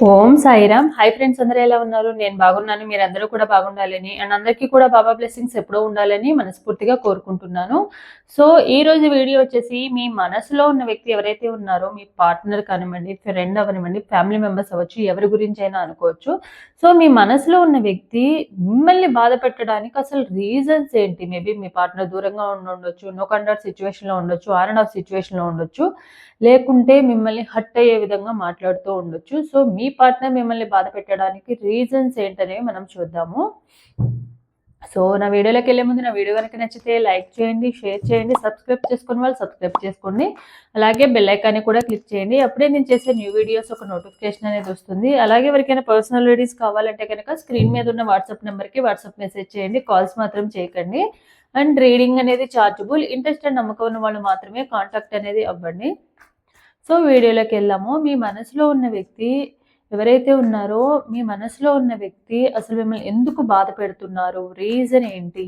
ఓం Sairam. Hi friends అందరూ ఎలా ఉన్నారు? నేను బాగున్నాను మీరు అందరూ కూడా బాగుండాలని. అండ్ అందరికీ కూడా బాబా బ్లెస్సింగ్స్ ఎప్పుడూ ఉండాలని మనస్ఫూర్తిగా కోరుకుంటున్నాను. సో ఈ రోజు వీడియో వచ్చేసి మీ మనసులో ఉన్న వ్యక్తి ఎవరైతే ఉన్నారో మీ పార్ట్నర్ కానివ్వండి ఫ్రెండ్ అవనివ్వండి ఫ్యామిలీ మెంబర్స్ అవ్వచ్చు ఎవరి గురించి అయినా అనుకోవచ్చు. సో మీ మనసులో ఉన్న వ్యక్తి మిమ్మల్ని బాధ పెట్టడానికి అసలు రీజన్స్ ఏంటి? మేబీ మీ పార్ట్నర్ దూరంగా ఉండొచ్చు నో కండర్ సిచ్యువేషన్లో ఉండొచ్చు ఆర్ అండ్ ఆఫ్ సిచ్యువేషన్లో ఉండొచ్చు లేకుంటే మిమ్మల్ని హట్ అయ్యే విధంగా మాట్లాడుతూ ఉండొచ్చు. సో మీ పార్ట్నర్ మిమ్మల్ని బాధ పెట్టడానికి రీజన్స్ ఏంటనేవి మనం చూద్దాము. సో నా వీడియోలోకి వెళ్ళే ముందు నా వీడియో కనుక నచ్చితే లైక్ చేయండి షేర్ చేయండి సబ్స్క్రైబ్ చేసుకుని వాళ్ళు సబ్స్క్రైబ్ చేసుకోండి. అలాగే బెల్ ఐకాన్ని కూడా క్లిక్ చేయండి. అప్పుడే నేను చేసే న్యూ వీడియోస్ ఒక నోటిఫికేషన్ అనేది వస్తుంది. అలాగే ఎవరికైనా పర్సనల్ వీడియోస్ కావాలంటే కనుక స్క్రీన్ మీద ఉన్న వాట్సాప్ నెంబర్కి వాట్సాప్ మెసేజ్ చేయండి. కాల్స్ మాత్రం చేయకండి. అండ్ రీడింగ్ అనేది చార్జబుల్ ఇంట్రెస్ట్ అండ్ నమ్మకం ఉన్న వాళ్ళు మాత్రమే కాంటాక్ట్ అనేది అవ్వండి. సో వీడియోలోకి వెళ్ళాము. మీ మనసులో ఉన్న వ్యక్తి ఎవరైతే ఉన్నారో మీ మనసులో ఉన్న వ్యక్తి అసలు మిమ్మల్ని ఎందుకు బాధ పెడుతున్నారు? రీజన్ ఏంటి?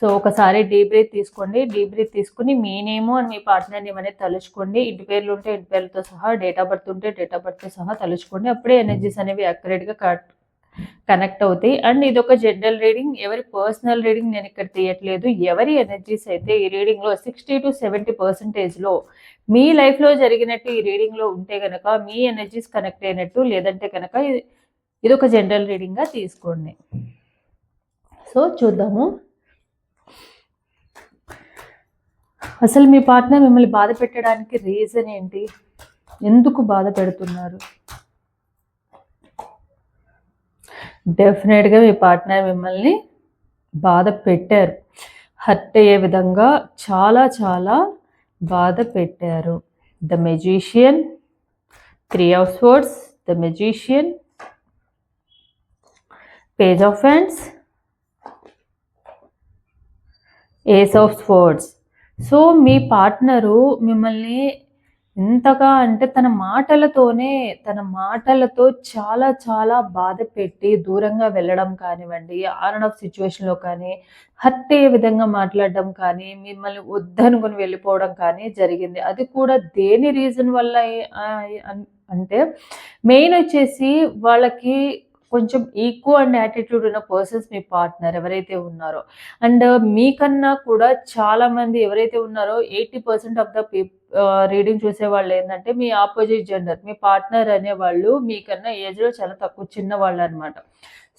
సో ఒకసారి డీప్ బ్రీత్ తీసుకోండి. డీప్ బ్రీత్ తీసుకుని మీ నేము అని మీ పార్ట్నర్ నేమ్ అనేది తలుచుకోండి. ఇంటి పేర్లు ఉంటే ఇంటి పేర్లతో సహా డేట్ ఆఫ్ బర్త్ ఉంటే డేట్ ఆఫ్ బర్త్తో సహా తలుచుకోండి. అప్పుడే ఎనర్జీస్ అనేవి అక్యురేట్గా కట్ కనెక్ట్ అవుతాయి. అండ్ ఇది ఒక జనరల్ రీడింగ్. ఎవరి పర్సనల్ రీడింగ్ నేను ఇక్కడ తీయట్లేదు. ఎవరి ఎనర్జీస్ అయితే ఈ రీడింగ్లో సిక్స్టీ టు సెవెంటీ పర్సెంటేజ్లో మీ లైఫ్లో జరిగినట్టు ఈ రీడింగ్లో ఉంటే కనుక మీ ఎనర్జీస్ కనెక్ట్ అయినట్టు లేదంటే కనుక ఇది ఒక జనరల్ రీడింగ్గా తీసుకోండి. సో చూద్దాము. అసలు మీ పార్ట్నర్ మిమ్మల్ని బాధ పెట్టడానికి రీజన్ ఏంటి? ఎందుకు బాధ పెడుతున్నారు? డెఫినెట్గా మీ పార్ట్నర్ మిమ్మల్ని బాధ పెట్టారు. హర్ట్ అయ్యే విధంగా చాలా చాలా బాధ పెట్టారు. The magician three of swords the magician page of hands ace of swords so me partner మిమ్మల్ని ఎంతగా అంటే తన మాటలతోనే తన మాటలతో చాలా చాలా బాధ పెట్టి దూరంగా వెళ్ళడం కానివ్వండి ఆన్ ఆఫ్ సిచ్యువేషన్లో కానీ హర్ట్ విధంగా మాట్లాడడం కానీ మిమ్మల్ని వద్దనుకుని వెళ్ళిపోవడం కానీ జరిగింది. అది కూడా దేని రీజన్ వల్ల అంటే మెయిన్ వచ్చేసి వాళ్ళకి కొంచెం ఈక్వో అండ్ యాటిట్యూడ్ ఉన్న పర్సన్స్ మీ పార్ట్నర్ ఎవరైతే ఉన్నారో. అండ్ uh, మీకన్నా కూడా చాలామంది ఎవరైతే ఉన్నారో eighty percent of the reading చూసే వాళ్ళు ఏంటంటే మీ ఆపోజిట్ జెండర్ మీ పార్ట్నర్ అనేవాళ్ళు మీకన్నా ఏజ్లో చాలా తక్కువ చిన్న వాళ్ళు అనమాట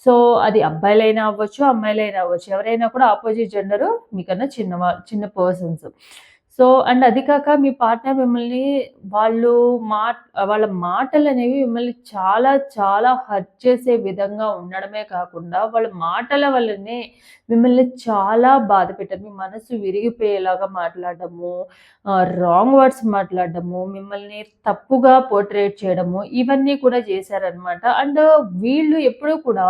సో అది అబ్బాయిలైనా అవ్వచ్చు అమ్మాయిలైనా అవ్వచ్చు ఎవరైనా కూడా ఆపోజిట్ జెండరు మీకన్నా చిన్న చిన్న పర్సన్స్ సో అండ్ అది కాక మీ పార్ట్నర్ మిమ్మల్ని వాళ్ళు మా వాళ్ళ మాటలు అనేవి మిమ్మల్ని చాలా చాలా హర్ట్ చేసే విధంగా ఉండడమే కాకుండా వాళ్ళ మాటల వల్లనే మిమ్మల్ని చాలా బాధ పెట్టారు. మీ మనసు విరిగిపోయేలాగా మాట్లాడడము రాంగ్ వర్డ్స్ మాట్లాడడము మిమ్మల్ని తప్పుగా పోర్ట్రేట్ చేయడము ఇవన్నీ కూడా చేశారనమాట అండ్ వీళ్ళు ఎప్పుడూ కూడా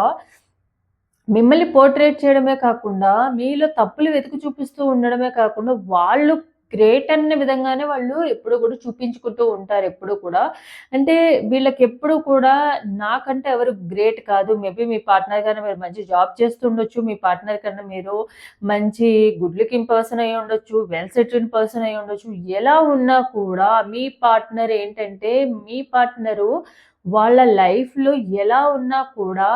మిమ్మల్ని పోర్ట్రేట్ చేయడమే కాకుండా మీలో తప్పులు వెతుకు చూపిస్తూ ఉండడమే కాకుండా వాళ్ళు గ్రేట్ అన్న విధంగానే వాళ్ళు ఎప్పుడు కూడా చూపించుకుంటూ ఉంటారు ఎప్పుడు కూడా. అంటే వీళ్ళకి ఎప్పుడు కూడా నాకంటే ఎవరు గ్రేట్ కాదు. మేబీ మీ పార్ట్నర్ కన్నా మీరు మంచి జాబ్ చేస్తుండొచ్చు. మీ పార్ట్నర్ కన్నా మీరు మంచి గుడ్ లుకింగ్ పర్సన్ అయి ఉండొచ్చు వెల్ సెటిల్డ్ పర్సన్ అయి ఉండొచ్చు. ఎలా ఉన్నా కూడా మీ పార్ట్నర్ ఏంటంటే మీ పార్ట్నరు వాళ్ళ లైఫ్లో ఎలా ఉన్నా కూడా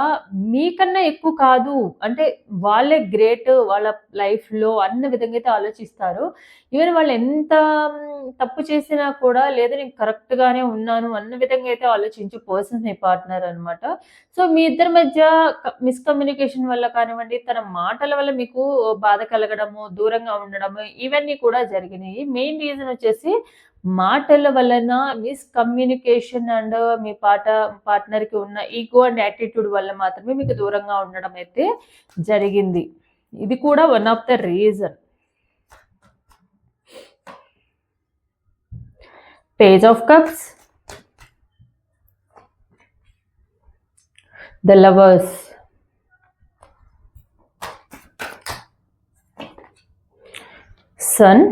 మీకన్నా ఎక్కువ కాదు. అంటే వాళ్ళే గ్రేట్ వాళ్ళ లైఫ్లో అన్న విధంగా అయితే ఆలోచిస్తారు. ఈవెన్ వాళ్ళు ఎంత తప్పు చేసినా కూడా లేదా నేను కరెక్ట్గానే ఉన్నాను అన్న విధంగా అయితే ఆలోచించే పర్సన్స్ మీ పార్ట్నర్ అనమాట సో మీ ఇద్దరి మధ్య మిస్కమ్యూనికేషన్ వల్ల కానివ్వండి తన మాటల వల్ల మీకు బాధ కలగడము దూరంగా ఉండడము ఇవన్నీ కూడా జరిగినాయి. మెయిన్ రీజన్ వచ్చేసి మాటల వలన మిస్కమ్యూనికేషన్ అండ్ మీ పాట పార్ట్నర్కి ఉన్న ఈగో అండ్ యాటిట్యూడ్ వల్ల మాత్రమే మీకు దూరంగా ఉండడం అయితే జరిగింది. ఇది కూడా one of the reason page of cups the lovers sun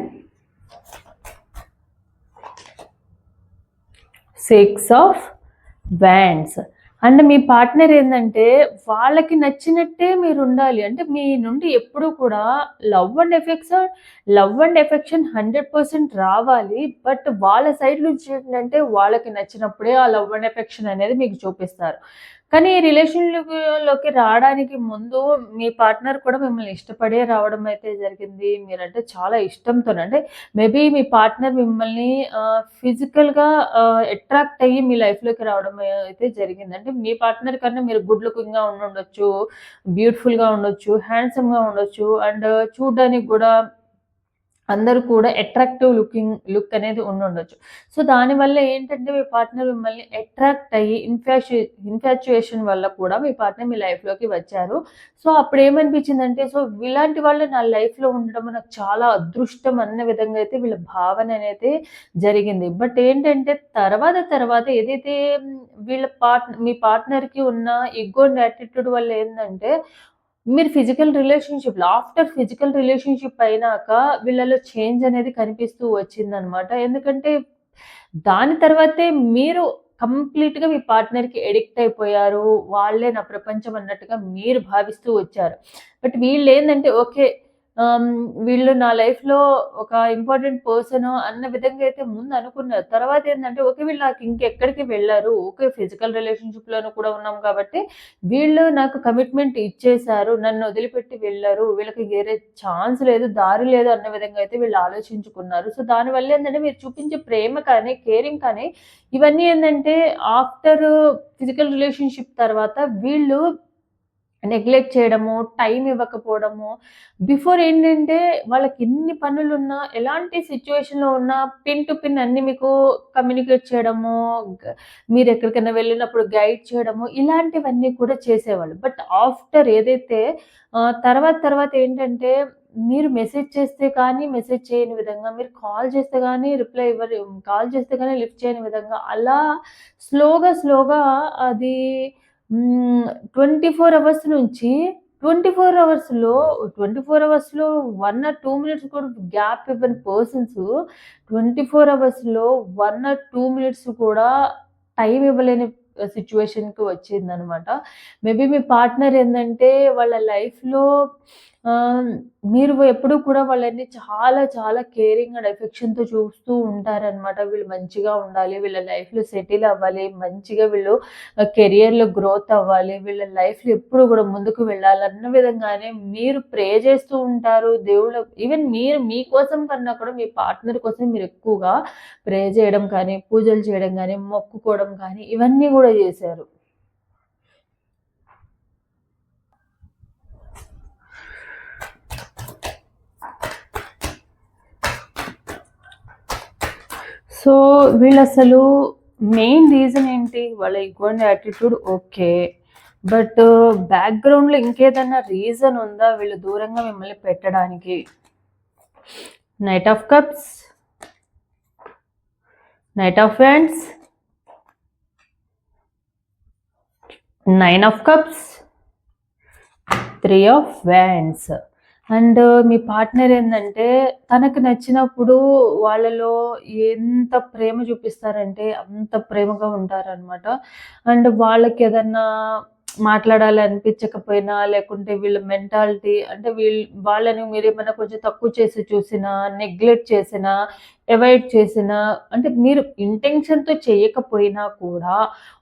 six of wands and me partner ఏంటంటే వాళ్ళకి నచ్చినట్టే మీరు ఉండాలి. అంటే మీ నుండి ఎప్పుడూ కూడా love and effects love and affection 100% రావాలి. బట్ వాళ్ళ సైడ్ నుంచి ఏంటంటే వాళ్ళకి నచ్చినప్పుడే ఆ లవ్ అండ్ ఎఫెక్షన్ అనేది మీకు చూపిస్తారు. కానీ రిలేషన్‌లోకి రావడానికి ముందు మీ పార్ట్నర్ కూడా మిమ్మల్ని ఇష్టపడే రావడం అయితే జరిగింది. మీరంటే చాలా ఇష్టంతో అంటే మేబీ మీ పార్ట్నర్ మిమ్మల్ని ఫిజికల్‌గా అట్రాక్ట్ అయ్యి మీ లైఫ్‌లోకి రావడం అయితే జరిగింది. అంటే మీ పార్ట్నర్ కన్నా మీరు గుడ్ లుకింగ్‌గా ఉండుండొచ్చు, బ్యూటిఫుల్‌గా ఉండొచ్చు, హ్యాండ్సమ్‌గా ఉండొచ్చు అండ్ చూడడానికి కూడా అందరూ కూడా అట్రాక్టివ్ లుకింగ్ లుక్ అనేది ఉండుండొచ్చు. సో, దానివల్ల ఏంటంటే మీ పార్ట్నర్ మిమ్మల్ని అట్రాక్ట్ అయ్యి ఇన్ఫాచ్యు ఇన్ఫాచ్యుయేషన్ వల్ల కూడా మీ పార్ట్నర్ మీ లైఫ్‌లోకి వచ్చారు. సో, అప్పుడు ఏమనిపించిందంటే సో, ఇలాంటి వాళ్ళు నా లైఫ్‌లో ఉండడం నాకు చాలా అదృష్టం అన్న విధంగా అయితే వీళ్ళ భావన అనేది జరిగింది. బట్ ఏంటంటే తర్వాత తర్వాత ఏదైతే వీళ్ళ పార్ట్ మీ పార్ట్నర్‌కి ఉన్న ఇగో యాటిట్యూడ్ వల్ల ఏంటంటే మీరు physical relationship after physical relationship అయినాక వీళ్ళలో చేంజ్ అనేది కనిపిస్తూ వచ్చిందనమాట. ఎందుకంటే దాని తర్వాతే మీరు కంప్లీట్‌గా మీ పార్ట్నర్‌కి ఎడిక్ట్ అయిపోయారు. వాళ్ళే నా ప్రపంచం అన్నట్టుగా మీరు భావిస్తూ వచ్చారు. బట్ వీళ్ళు ఏంటంటే ఓకే. Um, వీళ్ళు నా లైఫ్‌లో ఒక ఇంపార్టెంట్ పర్సన్ అన్న విధంగా అయితే ముందు అనుకున్నారు. తర్వాత ఏంటంటే ఓకే. వీళ్ళు నాకు ఇంకెక్కడికి వెళ్ళారు ఓకే. ఫిజికల్ రిలేషన్షిప్లోనూ కూడా ఉన్నాం కాబట్టి వీళ్ళు నాకు కమిట్మెంట్ ఇచ్చేశారు నన్ను వదిలిపెట్టి వెళ్ళారు వీళ్ళకి వేరే ఛాన్స్ లేదు, దారి లేదు అన్న విధంగా అయితే వీళ్ళు ఆలోచించుకున్నారు. సో, దానివల్ల ఏంటంటే మీరు చూపించే ప్రేమ కానీ, కేరింగ్ కానీ ఇవన్నీ ఏంటంటే ఆఫ్టర్ ఫిజికల్ రిలేషన్‌షిప్ తర్వాత వీళ్ళు నెగ్లెక్ట్ చేయడము, టైం ఇవ్వకపోవడము. బిఫోర్ ఏంటంటే వాళ్ళకి ఎన్ని పనులున్నా, ఎలాంటి సిచ్యువేషన్లో ఉన్నా పిన్ టు పిన్ అన్ని మీకు కమ్యూనికేట్ చేయడము, మీరు ఎక్కడికైనా వెళ్ళినప్పుడు గైడ్ చేయడము, ఇలాంటివన్నీ కూడా చేసేవాళ్ళు. బట్ ఆఫ్టర్ ఏదైతే తర్వాత తర్వాత ఏంటంటే మీరు మెసేజ్ చేస్తే కానీ మెసేజ్ చేయని విధంగా, మీరు కాల్ చేస్తే కానీ రిప్లై ఇవ్వరు. కాల్ చేస్తే కానీ లిఫ్ట్ చేయని విధంగా అలా స్లోగా స్లోగా అది ట్వంటీ ఫోర్ అవర్స్ నుంచి 24 అవర్స్‌లో 24 అవర్స్‌లో వన్ ఆర్ టూ మినిట్స్ కూడా గ్యాప్ ఇవ్వని పర్సన్స్ 24 అవర్స్‌లో వన్ ఆర్ టూ మినిట్స్ కూడా టైం ఇవ్వలేని సిచ్యువేషన్కి వచ్చిందనమాట. మేబీ మీ పార్ట్నర్ ఏంటంటే వాళ్ళ లైఫ్‌లో మీరు ఎప్పుడూ కూడా వాళ్ళని చాలా చాలా కేరింగ్ అండ్ ఎఫెక్షన్‌తో చూస్తూ ఉంటారనమాట. వీళ్ళు మంచిగా ఉండాలి, వీళ్ళ లైఫ్‌లో సెటిల్ అవ్వాలి, మంచిగా వీళ్ళు కెరియర్‌లో గ్రోత్ అవ్వాలి, వీళ్ళ లైఫ్‌లో ఎప్పుడు కూడా ముందుకు వెళ్ళాలన్న విధంగానే మీరు ప్రే చేస్తూ ఉంటారు. దేవుళ్ళు ఈవెన్ మీరు మీకోసం కన్నా కూడా మీ పార్ట్నర్ కోసం మీరు ఎక్కువగా ప్రే చేయడం కానీ, పూజలు చేయడం కానీ మొక్కుకోవడం కానీ ఇవన్నీ కూడా చేశారు. సో, వీళ్ళు అసలు మెయిన్ రీజన్ ఏంటి? వాళ్ళ ఇగ్వండి యాటిట్యూడ్ ఓకే. బట్ బ్యాక్‌గ్రౌండ్‌లో ఇంకేదన్నా రీజన్ ఉందా వీళ్ళు దూరంగా మిమ్మల్ని పెట్టడానికి? Knight of cups. Knight of hands nine of cups. Three of wands. And me partner ఏందంటే తనకు నచ్చినప్పుడు వాళ్ళలో ఎంత ప్రేమ చూపిస్తారంటే అంత ప్రేమగా ఉంటారనమాట. అండ్ వాళ్ళకి ఏదన్నా మాట్లాడాలి అనిపించకపోయినా, లేకుంటే వీళ్ళ మెంటాలిటీ అంటే వీళ్ళు వాళ్ళని మీరు ఏమైనా కొంచెం తక్కువ చేసి చూసినా, నెగ్లెక్ట్ చేసినా, అవాయిడ్ చేసినా అంటే మీరు ఇంటెన్షన్‌తో చేయకపోయినా కూడా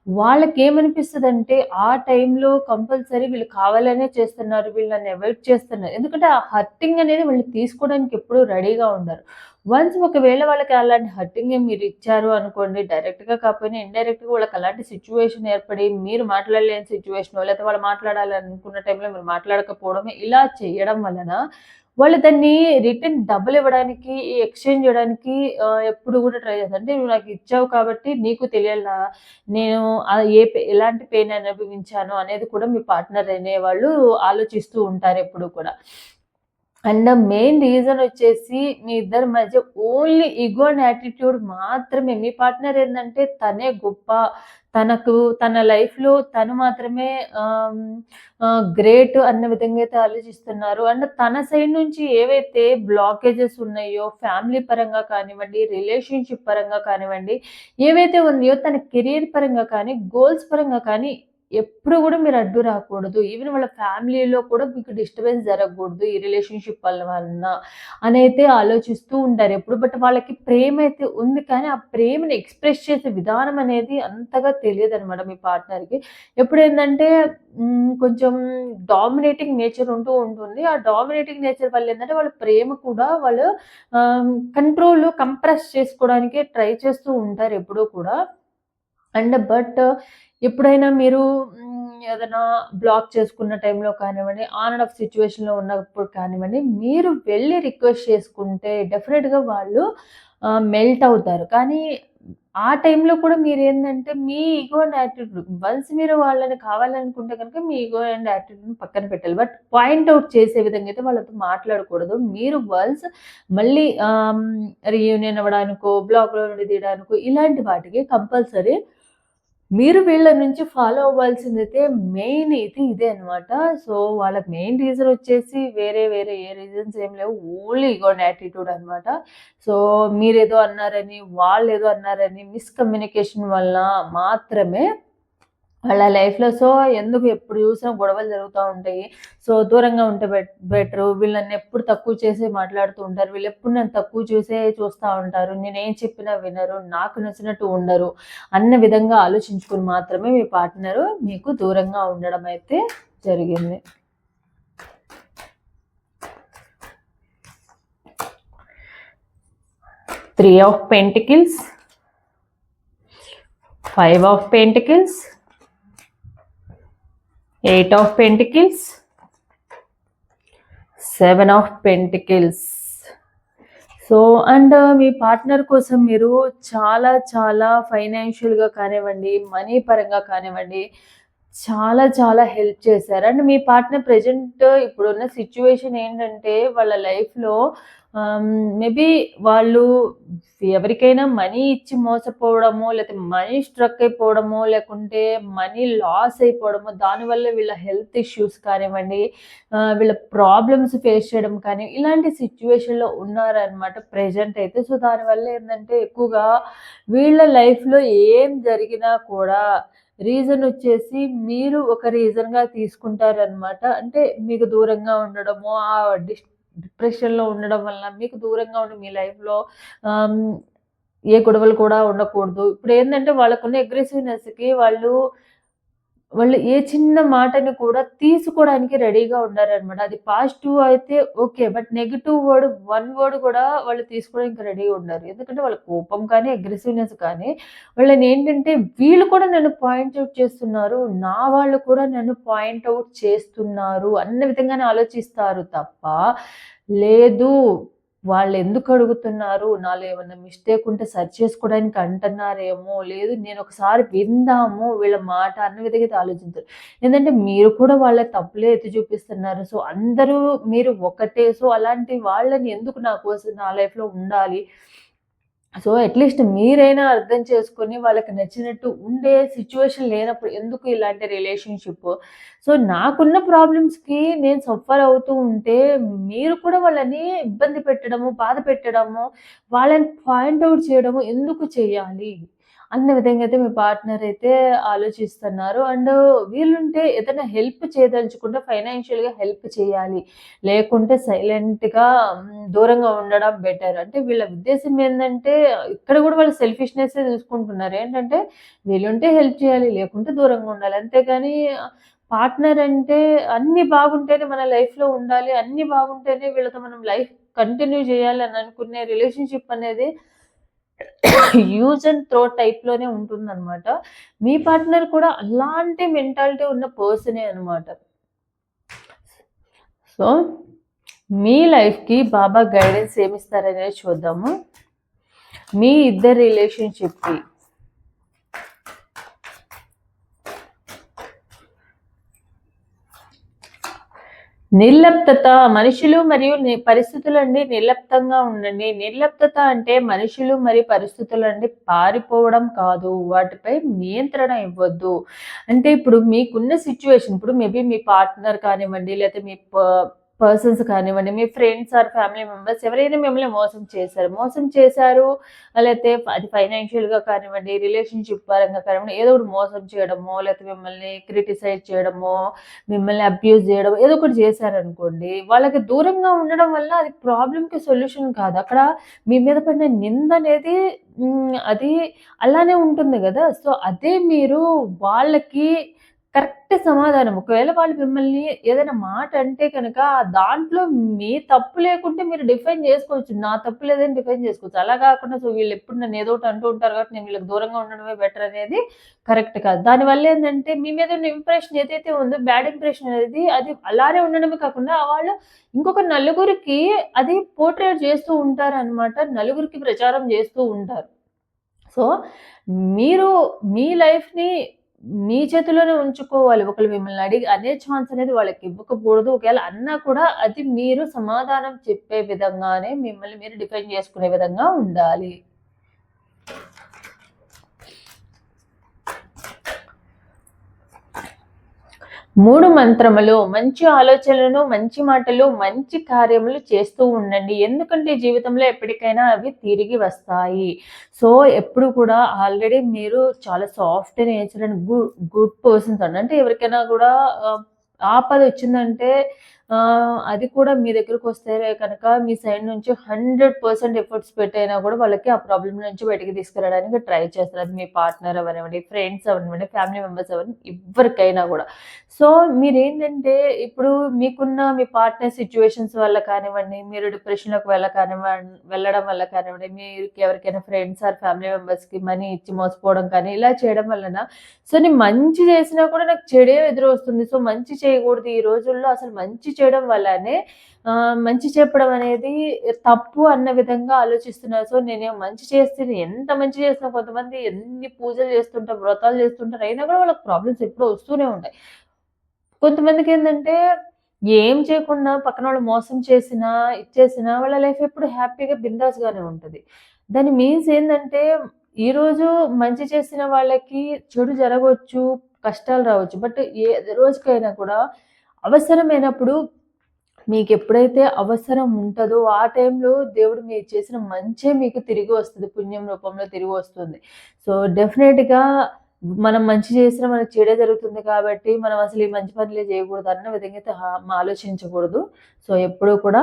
వాళ్ళకేమనిపిస్తదంటే ఆ టైంలో కంపల్సరీ వీళ్ళు కావాలనే చేస్తున్నారు. వీళ్ళు నన్ను అవాయిడ్ చేస్తున్నారు. ఎందుకంటే ఆ హర్టింగ్ అనేది వీళ్ళు తీసుకోవడానికి ఎప్పుడూ రెడీగా ఉండరు. వన్స్ ఒకవేళ వాళ్ళకి అలాంటి హట్టింగ్ మీరు ఇచ్చారు అనుకోండి, డైరెక్ట్‌గా కాకపోయినా ఇండైరెక్ట్‌గా వాళ్ళకి అలాంటి సిచ్యువేషన్ ఏర్పడి మీరు మాట్లాడలేని సిచ్యువేషన్ లేకపోతే వాళ్ళు మాట్లాడాలనుకున్న టైంలో మీరు మాట్లాడకపోవడమే ఇలా చేయడం వలన వాళ్ళు దాన్ని రిటర్న్ డబ్బులు ఇవ్వడానికి, ఎక్స్‌చేంజ్ చేయడానికి ఎప్పుడు కూడా ట్రై చేస్తారు. అంటే నువ్వు నాకు ఇచ్చావు కాబట్టి నీకు తెలియాలా నేను ఏ ఎలాంటి పెయిన్ అనుభవించాను అనేది కూడా మీ పార్ట్నర్ అనేవాళ్ళు ఆలోచిస్తూ ఉంటారు ఎప్పుడు కూడా. అండ్ మెయిన్ రీజన్ వచ్చేసి మీ ఇద్దరి మధ్య ఓన్లీ ఈగో అండ్ యాటిట్యూడ్ మాత్రమే. మీ పార్ట్నర్ ఏంటంటే తనే గొప్ప, తనకు తన లైఫ్‌లో తను మాత్రమే గ్రేట్ అన్న విధంగా అయితే ఆలోచిస్తున్నారు. అండ్ తన సైడ్ నుంచి ఏవైతే బ్లాకేజెస్ ఉన్నాయో ఫ్యామిలీ పరంగా కానివ్వండి, రిలేషన్‌షిప్ పరంగా కానివ్వండి, ఏవైతే ఉన్నాయో తన కెరియర్ పరంగా కానీ, గోల్స్ పరంగా కానీ ఎప్పుడు కూడా మీరు అడ్డు రాకూడదు. ఈవెన్ వాళ్ళ ఫ్యామిలీలో కూడా మీకు డిస్టర్బెన్స్ జరగకూడదు. ఈ రిలేషన్‌షిప్ వల్ల వలన అని అయితే ఆలోచిస్తూ ఉంటారు ఎప్పుడు. బట్ వాళ్ళకి ప్రేమ అయితే ఉంది. కానీ ఆ ప్రేమని ఎక్స్‌ప్రెస్ చేసే విధానం అనేది అంతగా తెలియదు అనమాట మీ పార్ట్నర్‌కి. ఎప్పుడేందంటే ఏంటంటే కొంచెం డామినేటింగ్ నేచర్ ఉంటూ ఉంటుంది. ఆ డామినేటింగ్ నేచర్ వల్ల ఏంటంటే వాళ్ళ ప్రేమ కూడా వాళ్ళు కంట్రోల్ కంప్రెస్ చేసుకోవడానికి ట్రై చేస్తూ ఉంటారు ఎప్పుడూ కూడా. అండ్ బట్ ఎప్పుడైనా మీరు ఏదైనా బ్లాక్ చేసుకున్న టైంలో కానివ్వండి, ఆన్ అండ్ ఆఫ్ సిచ్యువేషన్లో ఉన్నప్పుడు కానివ్వండి, మీరు వెళ్ళి రిక్వెస్ట్ చేసుకుంటే డెఫినెట్గా వాళ్ళు మెల్ట్ అవుతారు. కానీ ఆ టైంలో కూడా మీరేందంటే మీ ఈగో అండ్ యాటిట్యూడ్ వన్స్ మీరు వాళ్ళని కావాలనుకుంటే కనుక మీ ఈగో అండ్ యాటిట్యూడ్‌ని పక్కన పెట్టాలి. బట్ పాయింట్ అవుట్ చేసే విధంగా అయితే వాళ్ళతో మాట్లాడకూడదు. మీరు వన్స్ మళ్ళీ రీయూనియన్ అవ్వడానికో, బ్లాక్‌లో నుండి తీయడానికో ఇలాంటి వాటికి కంపల్సరీ మీరు వీళ్ళ నుంచి ఫాలో అవ్వాల్సిందైతే మెయిన్ అయితే ఇదే అనమాట. సో, వాళ్ళకి మెయిన్ రీజన్ వచ్చేసి వేరే వేరే ఏ రీజన్స్ ఏం లేవు. ఓన్లీ ఇగో యాటిట్యూడ్ అనమాట. సో, మీరేదో అన్నారని, వాళ్ళు ఏదో అన్నారని మిస్‌కమ్యూనికేషన్ వల్ల మాత్రమే వాళ్ళ లైఫ్‌లో సో, ఎందుకు ఎప్పుడు చూసినా గొడవలు జరుగుతూ ఉంటాయి. సో, దూరంగా ఉంటే బెటర్ బెటరు. నన్ను ఎప్పుడు తక్కువ చేసి మాట్లాడుతూ ఉంటారు. వీళ్ళు ఎప్పుడు నన్ను తక్కువ చూసే చూస్తూ ఉంటారు. నేనేం చెప్పినా వినరు. నాకు నచ్చినట్టు ఉండరు. అన్న విధంగా ఆలోచించుకుని మాత్రమే మీ పార్ట్నరు మీకు దూరంగా ఉండడం అయితే జరిగింది. Three of pentacles. Five of pentacles. Eight of pentacles. Seven of pentacles. So, and me partner కోసం మీరు చాలా చాలా ఫైనాన్షియల్‌గా కానివ్వండి, మనీ పరంగా కానివ్వండి, చాలా చాలా హెల్ప్ చేశారు. అండ్ మీ పార్ట్నర్ ప్రెజెంట్ uh, ఇప్పుడున్న సిచ్యువేషన్ ఏంటంటే వాళ్ళ లైఫ్‌లో Um, మేబీ వాళ్ళు ఎవరికైనా మనీ ఇచ్చి మోసపోవడము లేకపోతే మనీ స్ట్రక్ అయిపోవడము లేకుంటే మనీ లాస్ అయిపోవడము దానివల్ల వీళ్ళ హెల్త్ ఇష్యూస్ కానివ్వండి, వీళ్ళ ప్రాబ్లమ్స్ ఫేస్ చేయడం కానీ, ఇలాంటి సిచ్యువేషన్లో ఉన్నారనమాట ప్రెజెంట్ అయితే. సో, దానివల్ల ఏంటంటే ఎక్కువగా వీళ్ళ లైఫ్‌లో ఏం జరిగినా కూడా రీజన్ వచ్చేసి మీరు ఒక రీజన్‌గా తీసుకుంటారనమాట. అంటే మీకు దూరంగా ఉండడము ఆ డిస్ట్ డిప్రెషన్‌లో ఉండడం వల్ల మీకు దూరంగా ఉండి మీ లైఫ్‌లో ఏ గొడవలు కూడా ఉండకూడదు. ఇప్పుడు ఏంటంటే వాళ్ళకున్న అగ్రెసివ్‌నెస్‌కి వాళ్ళు వాళ్ళు ఏ చిన్న మాటని కూడా తీసుకోవడానికి రెడీగా ఉన్నారనమాట. అది పాజిటివ్ అయితే okay. But negative word one word కూడా వాళ్ళు తీసుకోవడానికి రెడీగా ఉన్నారు ఎందుకంటే వాళ్ళ కోపం కానీ, అగ్రెసివ్‌నెస్ కానీ వాళ్ళనేంటంటే వీళ్ళు కూడా నన్ను పాయింట్ చేస్తున్నారు. నా వాళ్ళు కూడా నన్ను పాయింట్ చేస్తున్నారు అన్న విధంగానే ఆలోచిస్తారు తప్ప, లేదు వాళ్ళు ఎందుకు అడుగుతున్నారు? నాలో ఏమన్నా మిస్టేక్ ఉంటే సరి చేసుకోవడానికి అంటున్నారేమో, లేదు నేను ఒకసారి విందాము వీళ్ళ మాట అన్న విధంగా ఆలోచించారు ఎందుకంటే మీరు కూడా వాళ్ళ తప్పులే ఎత్తి చూపిస్తున్నారు. సో, అందరూ మీరు ఒకటే. సో, అలాంటి వాళ్ళని ఎందుకు నా కోసం నా లైఫ్‌లో ఉండాలి? సో, అట్‌లీస్ట్ మీరైనా అర్థం చేసుకొని వాళ్ళకి నచ్చినట్టు ఉండే సిచ్యువేషన్ లేనప్పుడు ఎందుకు ఇలాంటి రిలేషన్‌షిప్? సో, నాకున్న ప్రాబ్లమ్స్‌కి నేను సఫర్ అవుతూ ఉంటే మీరు కూడా వాళ్ళని ఇబ్బంది పెట్టడము, బాధ పెట్టడము, వాళ్ళని పాయింట్అవుట్ చేయడము ఎందుకు చేయాలి? అన్న విధంగా అయితే మీ పార్ట్నర్ అయితే ఆలోచిస్తున్నారు. అండ్ వీలుంటే ఏదైనా హెల్ప్ చేయదలుచుకుంటే ఫైనాన్షియల్‌గా హెల్ప్ చేయాలి. లేకుంటే సైలెంట్‌గా దూరంగా ఉండడం బెటర్. అంటే వీళ్ళ ఉద్దేశం ఏంటంటే ఇక్కడ కూడా వాళ్ళు సెల్ఫిష్నెస్ చూసుకుంటున్నారు. ఏంటంటే వీలుంటే హెల్ప్ చేయాలి, లేకుంటే దూరంగా ఉండాలి. అంతేగాని పార్ట్నర్ అంటే అన్ని బాగుంటేనే మన లైఫ్‌లో ఉండాలి, అన్ని బాగుంటేనే వీళ్ళతో మనం లైఫ్ కంటిన్యూ చేయాలి అని అనుకునే రిలేషన్‌షిప్ అనేది యూజ్ అండ్ త్రో టైప్‌లోనే ఉంటుందనమాట. మీ పార్ట్నర్ కూడా అలాంటి మెంటాలిటీ ఉన్న పర్సనే అనమాట. సో, మీ లైఫ్‌కి బాబా గైడెన్స్ ఏమిస్తారనేది చూద్దాము. మీ ఇద్దరు రిలేషన్‌షిప్‌కి. నిర్లప్తత. మనుషులు మరియు పరిస్థితులండి నిర్లప్తంగా ఉండండి. నిర్లప్తత అంటే మనుషులు మరియు పరిస్థితులండి పారిపోవడం కాదు. వాటిపై నియంత్రణ ఇవ్వద్దు. అంటే ఇప్పుడు మీకున్న సిచ్యువేషన్ ఇప్పుడు మేబీ మీ పార్ట్నర్ కానివ్వండి లేకపోతే మీ పర్సన్స్ కానివ్వండి మీ ఫ్రెండ్స్ ఆర్ ఫ్యామిలీ మెంబర్స్ ఎవరైనా మిమ్మల్ని మోసం చేశారు. మోసం చేశారు లేకపోతే అది ఫైనాన్షియల్గా కానివ్వండి రిలేషన్షిప్ పరంగా కానివ్వండి ఏదో ఒకటి మోసం చేయడమో లేకపోతే మిమ్మల్ని క్రిటిసైజ్ చేయడమో మిమ్మల్ని అబ్యూజ్ చేయడం ఏదో ఒకటి చేశారనుకోండి వాళ్ళకి దూరంగా ఉండడం వల్ల అది ప్రాబ్లంకి సొల్యూషన్ కాదు. అక్కడ మీ మీద పడిన నింద అనేది అది అలానే ఉంటుంది కదా. సో అదే మీరు వాళ్ళకి కరెక్ట్ సమాధానం. ఒకవేళ వాళ్ళు మిమ్మల్ని ఏదైనా మాట అంటే కనుక దాంట్లో మీ తప్పు లేకుంటే మీరు డిఫైన్ చేసుకోవచ్చు. నా తప్పు లేదని డిఫైన్ చేసుకోవచ్చు. అలా కాకుండా సో వీళ్ళు ఎప్పుడు నన్ను ఏదో ఒకటి అంటూ ఉంటారు కాబట్టి నేను వీళ్ళకి దూరంగా ఉండడమే బెటర్ అనేది కరెక్ట్ కాదు. దానివల్ల ఏంటంటే మీ మీద ఉన్న ఇంప్రెషన్ ఏదైతే ఉందో బ్యాడ్ ఇంప్రెషన్ అనేది అది అలానే ఉండడమే కాకుండా వాళ్ళు ఇంకొక నలుగురికి అది పోర్ట్రేట్ చేస్తూ ఉంటారు అనమాట నలుగురికి ప్రచారం చేస్తూ ఉంటారు. సో మీరు మీ లైఫ్ని మీ చేతిలోనే ఉంచుకోవాలి. ఒకరు మిమ్మల్ని అడిగి అనే ఛాన్స్ అనేది వాళ్ళకి ఇవ్వకూడదు. ఒకవేళ అన్నా కూడా అది మీరు సమాధానం చెప్పే విధంగానే మిమ్మల్ని మీరు డిఫెండ్ చేసుకునే విధంగా ఉండాలి. మూడు మంత్రములు మంచి ఆలోచనలను మంచి మాటలు మంచి కార్యములు చేస్తూ ఉండండి. ఎందుకంటే జీవితంలో ఎప్పటికైనా అవి తిరిగి వస్తాయి. సో ఎప్పుడు కూడా ఆల్రెడీ మీరు చాలా soft nature and good good persons అంటే ఎవరికైనా కూడా ఆపద వచ్చిందంటే అది కూడా మీ దగ్గరకు వస్తే కనుక మీ సైడ్ నుంచి హండ్రెడ్ పర్సెంట్ ఎఫర్ట్స్ పెట్టైనా కూడా వాళ్ళకి ఆ ప్రాబ్లం నుంచి బయటికి తీసుకురావడానికి ట్రై చేస్తారు. అది మీ పార్ట్నర్ అవనివ్వండి ఫ్రెండ్స్ అవనివ్వండి ఫ్యామిలీ మెంబర్స్ అవన్నీ ఎవరికైనా కూడా. సో మీరేంటంటే ఇప్పుడు మీకున్న మీ పార్ట్నర్ సిచ్యువేషన్స్ వల్ల కానివ్వండి మీరు డిప్రెషన్లోకి వెళ్ళ కానివ్వండి వెళ్ళడం వల్ల కానివ్వండి మీరు ఎవరికైనా ఫ్రెండ్స్ ఆర్ ఫ్యామిలీ మెంబర్స్కి మనీ ఇచ్చి మోసపోవడం కానీ ఇలా చేయడం వలన సో నేను మంచి చేసినా కూడా నాకు చెడే ఎదురు వస్తుంది సో మంచి చేయకూడదు. ఈ రోజుల్లో అసలు మంచి చేయడం వల్లనే మంచి చెప్పడం అనేది తప్పు అన్న విధంగా ఆలోచిస్తున్నారు. సో నేను మంచి చేస్తే ఎంత మంచి చేస్తున్నా కొంతమంది ఎన్ని పూజలు చేస్తుంటారు వ్రతాలు చేస్తుంటారు అయినా కూడా వాళ్ళకి ప్రాబ్లమ్స్ ఎప్పుడూ వస్తూనే ఉంటాయి. కొంతమందికి ఏంటంటే ఏం చేయకుండా పక్కన వాళ్ళు మోసం చేసినా ఇచ్చేసినా వాళ్ళ లైఫ్ ఎప్పుడు హ్యాపీగా బిందాస్గానే ఉంటుంది. దాని మీన్స్ ఏంటంటే ఈరోజు మంచి చేసిన వాళ్ళకి చెడు జరగవచ్చు కష్టాలు రావచ్చు. బట్ ఏ రోజుకైనా కూడా అవసరమైనప్పుడు మీకు ఎప్పుడైతే అవసరం ఉంటుందో ఆ టైంలో దేవుడు మీరు చేసిన మంచే మీకు తిరిగి వస్తుంది పుణ్యం రూపంలో తిరిగి వస్తుంది. సో డెఫినెట్గా మనం మంచి చేసినా మనకు చెడే జరుగుతుంది కాబట్టి మనం అసలు ఈ మంచి పనులే చేయకూడదు అన్న విధంగా అయితే ఆలోచించకూడదు. సో ఎప్పుడూ కూడా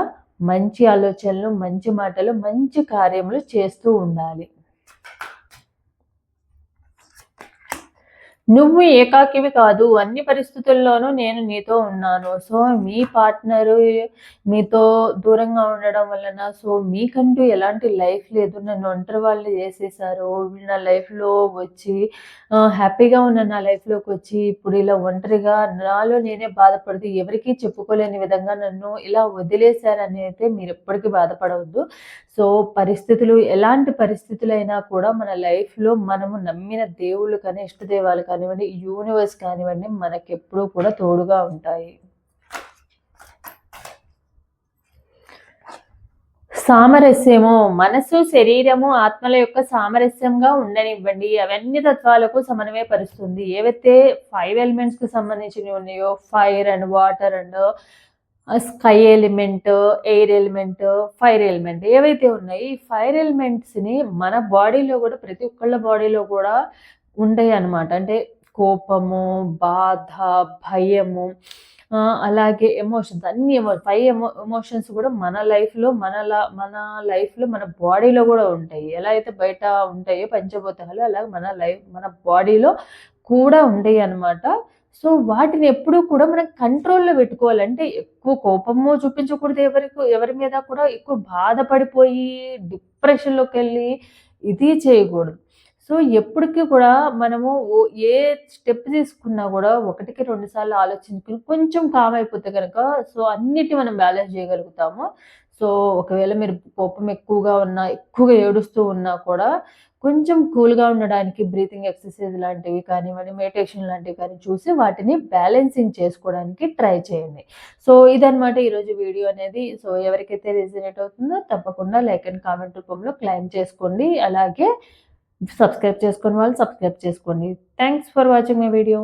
మంచి ఆలోచనలు మంచి మాటలు మంచి కార్యములు చేస్తూ ఉండాలి. నువ్వు ఏకాకివి కాదు అన్ని పరిస్థితుల్లోనూ నేను నీతో ఉన్నాను. సో మీ పార్ట్నర్ మీతో దూరంగా ఉండడం వలన సో మీకంటూ ఎలాంటి లైఫ్ లేదు. నన్ను ఒంటరి వాళ్ళు చేసేసారు. నా లైఫ్లో వచ్చి హ్యాపీగా ఉన్న నా లైఫ్లోకి వచ్చి ఇప్పుడు ఇలా ఒంటరిగా నాలో నేనే బాధపడుతూ ఎవరికీ చెప్పుకోలేని విధంగా నన్ను ఇలా వదిలేశారని అయితే మీరు ఎప్పటికీ బాధపడవద్దు. సో పరిస్థితులు ఎలాంటి పరిస్థితులైనా కూడా మన లైఫ్లో మనము నమ్మిన దేవుళ్ళు కానీ ఇష్టదేవాలు కానివ్వండి యూనివర్స్ కానివ్వండి మనకి ఎప్పుడూ కూడా తోడుగా ఉంటాయి. సామరస్యము మనసు శరీరము ఆత్మల యొక్క సామరస్యంగా ఉండనివ్వండి. అవన్నీ తత్వాలకు సమన్వయపరుస్తుంది. ఏవైతే ఫైవ్ ఎలిమెంట్స్కి సంబంధించినవి ఉన్నాయో fire and water and sky element air element fire element ఏవైతే ఉన్నాయి ఈ ఫైర్ ఎలిమెంట్స్ని మన బాడీలో కూడా ప్రతి ఒక్కళ్ళ బాడీలో కూడా ఉంటాయి అన్నమాట. అంటే కోపము బాధ భయము అలాగే ఎమోషన్స్ అన్ని ఎమో ఫైవ్ ఎమో ఎమోషన్స్ కూడా మన లైఫ్లో మన మన లైఫ్లో మన బాడీలో కూడా ఉంటాయి. ఎలా అయితే బయట ఉంటాయో పంచభూతాలు అలాగే మన లైఫ్ మన బాడీలో కూడా ఉంటాయి అన్నమాట. సో వాటిని ఎప్పుడూ కూడా మనం కంట్రోల్లో పెట్టుకోవాలంటే ఎక్కువ కోపము చూపించకూడదు ఎవరికి ఎవరి మీద కూడా ఎక్కువ బాధపడిపోయి డిప్రెషన్లోకి వెళ్ళి ఇది చేయకూడదు. సో ఎప్పటికీ కూడా మనము ఓ ఏ స్టెప్ తీసుకున్నా కూడా ఒకటికి రెండు సార్లు ఆలోచించుకుని కొంచెం కామ్ అయిపోతే కనుక సో అన్నిటి మనం బ్యాలెన్స్ చేయగలుగుతాము. సో ఒకవేళ మీరు కోపం ఎక్కువగా ఉన్నా ఎక్కువగా ఏడుస్తూ ఉన్నా కూడా కొంచెం కూల్గా ఉండడానికి బ్రీతింగ్ ఎక్సర్సైజ్ లాంటివి కానివ్వండి మెడిటేషన్ లాంటివి కానీ చూసి వాటిని బ్యాలెన్సింగ్ చేసుకోవడానికి ట్రై చేయండి. సో ఇదనమాట ఈరోజు వీడియో అనేది. సో ఎవరికైతే రిజనేట్ అవుతుందో తప్పకుండా లైక్ అండ్ కామెంట్ రూపంలో క్లైమ్ చేసుకోండి. అలాగే సబ్స్క్రైబ్ చేసుకుని వాళ్ళు సబ్స్క్రైబ్ చేసుకోండి. Thanks for watching my video.